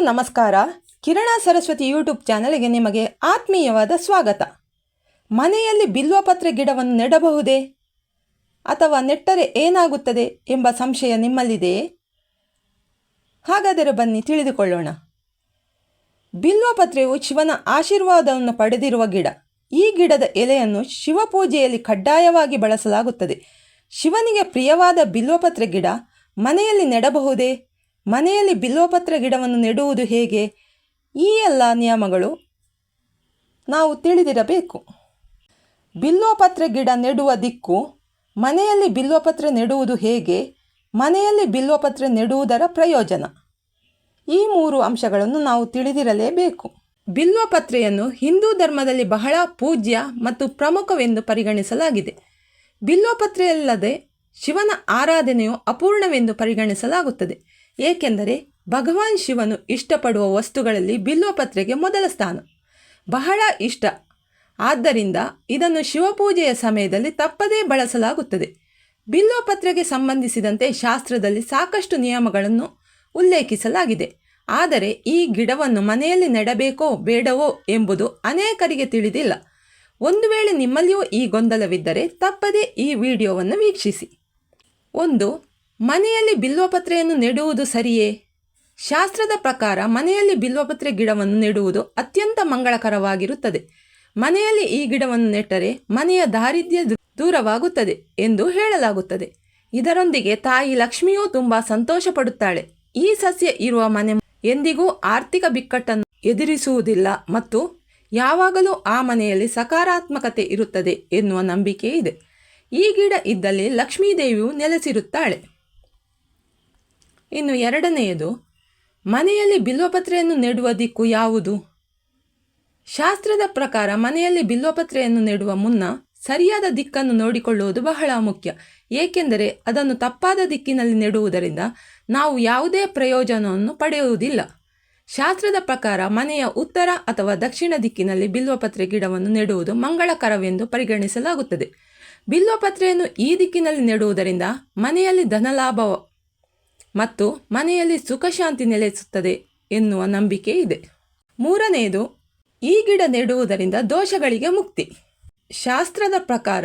ನಮಸ್ಕಾರ. ಕಿರಣ ಸರಸ್ವತಿ ಯೂಟ್ಯೂಬ್ ಚಾನಲ್ಗೆ ನಿಮಗೆ ಆತ್ಮೀಯವಾದ ಸ್ವಾಗತ. ಮನೆಯಲ್ಲಿ ಬಿಲ್ವಪತ್ರೆ ಗಿಡವನ್ನು ನೆಡಬಹುದೇ? ಅಥವಾ ನೆಟ್ಟರೆ ಏನಾಗುತ್ತದೆ ಎಂಬ ಸಂಶಯ ನಿಮ್ಮಲ್ಲಿದೆಯೇ? ಹಾಗಾದರೆ ಬನ್ನಿ ತಿಳಿದುಕೊಳ್ಳೋಣ. ಬಿಲ್ವಪತ್ರೆಯು ಶಿವನ ಆಶೀರ್ವಾದವನ್ನು ಪಡೆದಿರುವ ಗಿಡ. ಈ ಗಿಡದ ಎಲೆಯನ್ನು ಶಿವಪೂಜೆಯಲ್ಲಿ ಕಡ್ಡಾಯವಾಗಿ ಬಳಸಲಾಗುತ್ತದೆ. ಶಿವನಿಗೆ ಪ್ರಿಯವಾದ ಬಿಲ್ವಪತ್ರೆ ಗಿಡ ಮನೆಯಲ್ಲಿ ನೆಡಬಹುದೇ? ಮನೆಯಲ್ಲಿ ಬಿಲ್ವಪತ್ರೆ ಗಿಡವನ್ನು ನೆಡುವುದು ಹೇಗೆ? ಈ ಎಲ್ಲ ನಿಯಮಗಳು ನಾವು ತಿಳಿದಿರಬೇಕು. ಬಿಲ್ವಪತ್ರೆ ಗಿಡ ನೆಡುವ ದಿಕ್ಕು ಮನೆಯಲ್ಲಿ ಬಿಲ್ವಪತ್ರೆ ನೆಡುವುದು ಹೇಗೆ? ಮನೆಯಲ್ಲಿ ಬಿಲ್ವಪತ್ರೆ ನೆಡುವುದರ ಪ್ರಯೋಜನ. ಈ ಮೂರು ಅಂಶಗಳನ್ನು ನಾವು ತಿಳಿದಿರಲೇಬೇಕು. ಬಿಲ್ವಪತ್ರೆಯನ್ನು ಹಿಂದೂ ಧರ್ಮದಲ್ಲಿ ಬಹಳ ಪೂಜ್ಯ ಮತ್ತು ಪ್ರಮುಖವೆಂದು ಪರಿಗಣಿಸಲಾಗಿದೆ. ಬಿಲ್ವಪತ್ರೆಯಲ್ಲದೆ ಶಿವನ ಆರಾಧನೆಯು ಅಪೂರ್ಣವೆಂದು ಪರಿಗಣಿಸಲಾಗುತ್ತದೆ. ಏಕೆಂದರೆ ಭಗವಾನ್ ಶಿವನು ಇಷ್ಟಪಡುವ ವಸ್ತುಗಳಲ್ಲಿ ಬಿಲ್ವಪತ್ರೆಗೆ ಮೊದಲ ಸ್ಥಾನ. ಬಹಳ ಇಷ್ಟ. ಆದ್ದರಿಂದ ಇದನ್ನು ಶಿವಪೂಜೆಯ ಸಮಯದಲ್ಲಿ ತಪ್ಪದೇ ಬಳಸಲಾಗುತ್ತದೆ. ಬಿಲ್ವಪತ್ರೆಗೆ ಸಂಬಂಧಿಸಿದಂತೆ ಶಾಸ್ತ್ರದಲ್ಲಿ ಸಾಕಷ್ಟು ನಿಯಮಗಳನ್ನು ಉಲ್ಲೇಖಿಸಲಾಗಿದೆ. ಆದರೆ ಈ ಗಿಡವನ್ನು ಮನೆಯಲ್ಲಿ ನೆಡಬೇಕೋ ಬೇಡವೋ ಎಂಬುದು ಅನೇಕರಿಗೆ ತಿಳಿದಿಲ್ಲ. ಒಂದು ವೇಳೆ ನಿಮ್ಮಲ್ಲಿಯೂ ಈ ಗೊಂದಲವಿದ್ದರೆ ತಪ್ಪದೇ ಈ ವಿಡಿಯೋವನ್ನು ವೀಕ್ಷಿಸಿ. ಒಂದು ಮನೆಯಲ್ಲಿ ಬಿಲ್ವಪತ್ರೆಯನ್ನು ನೆಡುವುದು ಸರಿಯೇ? ಶಾಸ್ತ್ರದ ಪ್ರಕಾರ ಮನೆಯಲ್ಲಿ ಬಿಲ್ವಪತ್ರೆ ಗಿಡವನ್ನು ನೆಡುವುದು ಅತ್ಯಂತ ಮಂಗಳಕರವಾಗಿರುತ್ತದೆ. ಮನೆಯಲ್ಲಿ ಈ ಗಿಡವನ್ನು ನೆಟ್ಟರೆ ಮನೆಯ ದಾರಿದ್ರ್ಯ ದೂರವಾಗುತ್ತದೆ ಎಂದು ಹೇಳಲಾಗುತ್ತದೆ. ಇದರೊಂದಿಗೆ ತಾಯಿ ಲಕ್ಷ್ಮಿಯೂ ತುಂಬ ಸಂತೋಷ ಪಡುತ್ತಾಳೆ ಈ ಸಸ್ಯ ಇರುವ ಮನೆ ಎಂದಿಗೂ ಆರ್ಥಿಕ ಬಿಕ್ಕಟ್ಟನ್ನು ಎದುರಿಸುವುದಿಲ್ಲ ಮತ್ತು ಯಾವಾಗಲೂ ಆ ಮನೆಯಲ್ಲಿ ಸಕಾರಾತ್ಮಕತೆ ಇರುತ್ತದೆ ಎನ್ನುವ ನಂಬಿಕೆ ಇದೆ ಈ ಗಿಡ ಇದ್ದಲ್ಲಿ ಲಕ್ಷ್ಮೀದೇವಿಯು ನೆಲೆಸಿರುತ್ತಾಳೆ. ಇನ್ನು ಎರಡನೆಯದು, ಮನೆಯಲ್ಲಿ ಬಿಲ್ವಪತ್ರೆಯನ್ನು ನೆಡುವ ದಿಕ್ಕು ಯಾವುದು? ಶಾಸ್ತ್ರದ ಪ್ರಕಾರ ಮನೆಯಲ್ಲಿ ಬಿಲ್ವಪತ್ರೆಯನ್ನು ನೆಡುವ ಮುನ್ನ ಸರಿಯಾದ ದಿಕ್ಕನ್ನು ನೋಡಿಕೊಳ್ಳುವುದು ಬಹಳ ಮುಖ್ಯ. ಏಕೆಂದರೆ ಅದನ್ನು ತಪ್ಪಾದ ದಿಕ್ಕಿನಲ್ಲಿ ನೆಡುವುದರಿಂದ ನಾವು ಯಾವುದೇ ಪ್ರಯೋಜನವನ್ನು ಪಡೆಯುವುದಿಲ್ಲ. ಶಾಸ್ತ್ರದ ಪ್ರಕಾರ ಮನೆಯ ಉತ್ತರ ಅಥವಾ ದಕ್ಷಿಣ ದಿಕ್ಕಿನಲ್ಲಿ ಬಿಲ್ವಪತ್ರೆ ಗಿಡವನ್ನು ನೆಡುವುದು ಮಂಗಳಕರವೆಂದು ಪರಿಗಣಿಸಲಾಗುತ್ತದೆ. ಬಿಲ್ವಪತ್ರೆಯನ್ನು ಈ ದಿಕ್ಕಿನಲ್ಲಿ ನೆಡುವುದರಿಂದ ಮನೆಯಲ್ಲಿ ಧನಲಾಭ ಮತ್ತು ಮನೆಯಲ್ಲಿ ಸುಖ ಶಾಂತಿ ನೆಲೆಸುತ್ತದೆ ಎನ್ನುವ ನಂಬಿಕೆ ಇದೆ. ಮೂರನೆಯದು, ಈ ಗಿಡ ನೆಡುವುದರಿಂದ ದೋಷಗಳಿಗೆ ಮುಕ್ತಿ. ಶಾಸ್ತ್ರದ ಪ್ರಕಾರ,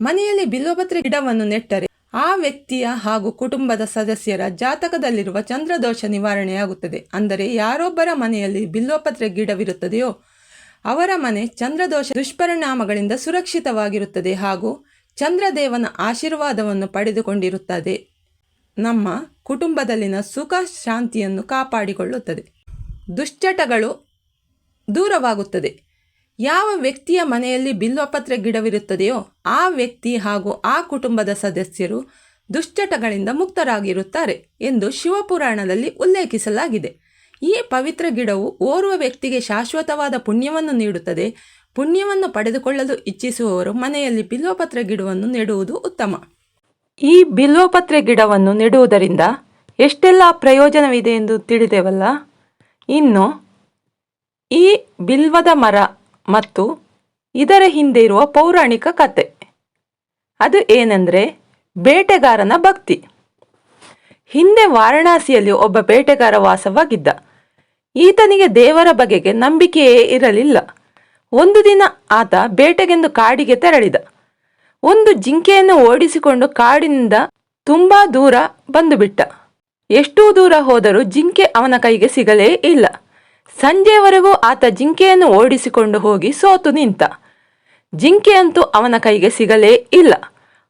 ಮನೆಯಲ್ಲಿ ಬಿಲ್ವಪತ್ರೆ ಗಿಡವನ್ನು ನೆಟ್ಟರೆ ಆ ವ್ಯಕ್ತಿಯ ಹಾಗೂ ಕುಟುಂಬದ ಸದಸ್ಯರ ಜಾತಕದಲ್ಲಿರುವ ಚಂದ್ರದೋಷ ನಿವಾರಣೆಯಾಗುತ್ತದೆ. ಅಂದರೆ, ಯಾರೊಬ್ಬರ ಮನೆಯಲ್ಲಿ ಬಿಲ್ವಪತ್ರೆ ಗಿಡವಿರುತ್ತದೆಯೋ, ಅವರ ಮನೆ ಚಂದ್ರದೋಷ ದುಷ್ಪರಿಣಾಮಗಳಿಂದ ಸುರಕ್ಷಿತವಾಗಿರುತ್ತದೆ ಹಾಗೂ ಚಂದ್ರದೇವನ ಆಶೀರ್ವಾದವನ್ನು ಪಡೆದುಕೊಂಡಿರುತ್ತದೆ. ನಮ್ಮ ಕುಟುಂಬದಲ್ಲಿನ ಸುಖ ಶಾಂತಿಯನ್ನು ಕಾಪಾಡಿಕೊಳ್ಳುತ್ತದೆ. ದುಶ್ಚಟಗಳು ದೂರವಾಗುತ್ತದೆ. ಯಾವ ವ್ಯಕ್ತಿಯ ಮನೆಯಲ್ಲಿ ಬಿಲ್ವಪತ್ರೆ ಗಿಡವಿರುತ್ತದೆಯೋ ಆ ವ್ಯಕ್ತಿ ಹಾಗೂ ಆ ಕುಟುಂಬದ ಸದಸ್ಯರು ದುಶ್ಚಟಗಳಿಂದ ಮುಕ್ತರಾಗಿರುತ್ತಾರೆ ಎಂದು ಶಿವಪುರಾಣದಲ್ಲಿ ಉಲ್ಲೇಖಿಸಲಾಗಿದೆ. ಈ ಪವಿತ್ರ ಗಿಡವು ಓರ್ವ ವ್ಯಕ್ತಿಗೆ ಶಾಶ್ವತವಾದ ಪುಣ್ಯವನ್ನು ನೀಡುತ್ತದೆ. ಪುಣ್ಯವನ್ನು ಪಡೆದುಕೊಳ್ಳಲು ಇಚ್ಛಿಸುವವರು ಮನೆಯಲ್ಲಿ ಬಿಲ್ವಪತ್ರ ಗಿಡವನ್ನು ನೆಡುವುದು ಉತ್ತಮ. ಈ ಬಿಲ್ವಪತ್ರೆ ಗಿಡವನ್ನು ನೆಡುವುದರಿಂದ ಎಷ್ಟೆಲ್ಲ ಪ್ರಯೋಜನವಿದೆ ಎಂದು ತಿಳಿದೆವಲ್ಲ? ಇನ್ನು, ಈ ಬಿಲ್ವದ ಮರ ಮತ್ತು ಇದರ ಹಿಂದೆ ಇರುವ ಪೌರಾಣಿಕ ಕತೆ. ಅದು ಏನೆಂದರೆ, ಬೇಟೆಗಾರನ ಭಕ್ತಿ. ಹಿಂದೆ ವಾರಣಾಸಿಯಲ್ಲಿ ಒಬ್ಬ ಬೇಟೆಗಾರ ವಾಸವಾಗಿದ್ದ. ಈತನಿಗೆ ದೇವರ ಬಗೆಗೆ ನಂಬಿಕೆಯೇ ಇರಲಿಲ್ಲ. ಒಂದು ದಿನ ಆತ ಬೇಟೆಗೆಂದು ಕಾಡಿಗೆ ತೆರಳಿದ. ಒಂದು ಜಿಂಕೆಯನ್ನು ಓಡಿಸಿಕೊಂಡು ಕಾಡಿನಿಂದ ತುಂಬಾ ದೂರ ಬಂದುಬಿಟ್ಟ. ಎಷ್ಟೂ ದೂರ ಹೋದರೂ ಜಿಂಕೆ ಅವನ ಕೈಗೆ ಸಿಗಲೇ ಇಲ್ಲ. ಸಂಜೆಯವರೆಗೂ ಆತ ಜಿಂಕೆಯನ್ನು ಓಡಿಸಿಕೊಂಡು ಹೋಗಿ ಸೋತು ನಿಂತ. ಜಿಂಕೆಯಂತೂ ಅವನ ಕೈಗೆ ಸಿಗಲೇ ಇಲ್ಲ.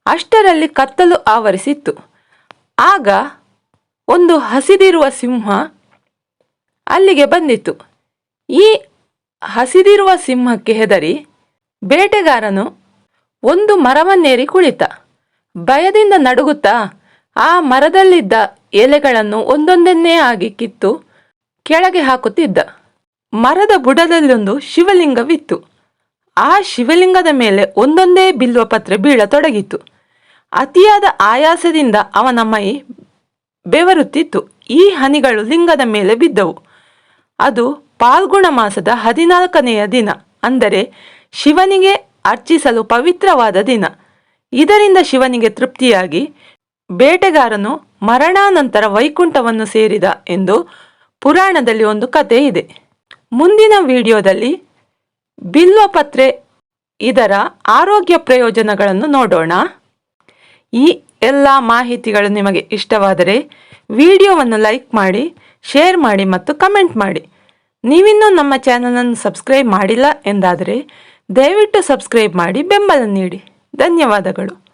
ಅಷ್ಟರಲ್ಲಿ ಕತ್ತಲು ಆವರಿಸಿತ್ತು. ಆಗ ಒಂದು ಹಸಿದಿರುವ ಸಿಂಹ ಅಲ್ಲಿಗೆ ಬಂದಿತ್ತು. ಈ ಹಸಿದಿರುವ ಸಿಂಹಕ್ಕೆ ಹೆದರಿ ಬೇಟೆಗಾರನು ಒಂದು ಮರವನ್ನೇರಿ ಕುಳಿತ. ಭಯದಿಂದ ನಡುಗುತ್ತಾ ಆ ಮರದಲ್ಲಿದ್ದ ಎಲೆಗಳನ್ನು ಒಂದೊಂದನ್ನೇ ಆಗಿ ಕಿತ್ತು ಕೆಳಗೆ ಹಾಕುತ್ತಿದ್ದ. ಮರದ ಬುಡದಲ್ಲೊಂದು ಶಿವಲಿಂಗವಿತ್ತು. ಆ ಶಿವಲಿಂಗದ ಮೇಲೆ ಒಂದೊಂದೇ ಬಿಲ್ವಪತ್ರೆ ಬೀಳತೊಡಗಿತ್ತು. ಅತಿಯಾದ ಆಯಾಸದಿಂದ ಅವನ ಮೈ ಬೆವರುತ್ತಿತ್ತು. ಈ ಹನಿಗಳು ಲಿಂಗದ ಮೇಲೆ ಬಿದ್ದವು. ಅದು ಪಾಲ್ಗುಣ ಮಾಸದ ಹದಿನಾಲ್ಕನೆಯ ದಿನ, ಅಂದರೆ ಶಿವನಿಗೆ ಅರ್ಚಿಸಲು ಪವಿತ್ರವಾದ ದಿನ. ಇದರಿಂದ ಶಿವನಿಗೆ ತೃಪ್ತಿಯಾಗಿ ಬೇಟೆಗಾರನು ಮರಣಾನಂತರ ವೈಕುಂಠವನ್ನು ಸೇರಿದ ಎಂದು ಪುರಾಣದಲ್ಲಿ ಒಂದು ಕತೆ ಇದೆ. ಮುಂದಿನ ವಿಡಿಯೋದಲ್ಲಿ ಬಿಲ್ವಪತ್ರೆ ಇದರ ಆರೋಗ್ಯ ಪ್ರಯೋಜನಗಳನ್ನು ನೋಡೋಣ. ಈ ಎಲ್ಲ ಮಾಹಿತಿಗಳು ನಿಮಗೆ ಇಷ್ಟವಾದರೆ ವಿಡಿಯೋವನ್ನು ಲೈಕ್ ಮಾಡಿ, ಶೇರ್ ಮಾಡಿ ಮತ್ತು ಕಮೆಂಟ್ ಮಾಡಿ. ನೀವಿನ್ನೂ ನಮ್ಮ ಚಾನಲನ್ನು ಸಬ್ಸ್ಕ್ರೈಬ್ ಮಾಡಿಲ್ಲ ಎಂದಾದರೆ ದಯವಿಟ್ಟು ಸಬ್ಸ್ಕ್ರೈಬ್ ಮಾಡಿ ಬೆಂಬಲ ನೀಡಿ. ಧನ್ಯವಾದಗಳು.